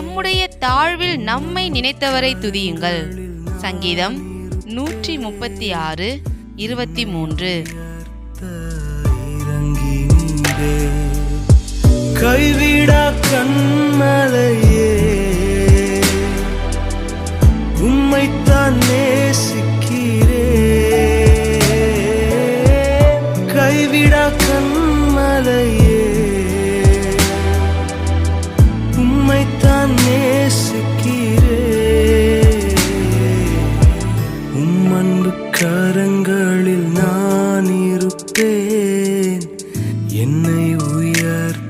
நம்முடைய தாழ்வில் நம்மை நினைத்தவரை துதியுங்கள். சங்கீதம் நூற்றி முப்பத்தி ஆறு இருபத்தி மூன்று கைவிடா கண்மலையே. உம்மைத்தான் நேசிக்கிறே கைவிடா தான் நேசிக்கிறேன் உம் அன்பு கரங்களில் நான் இருப்பேன். என்னை உயர்த்த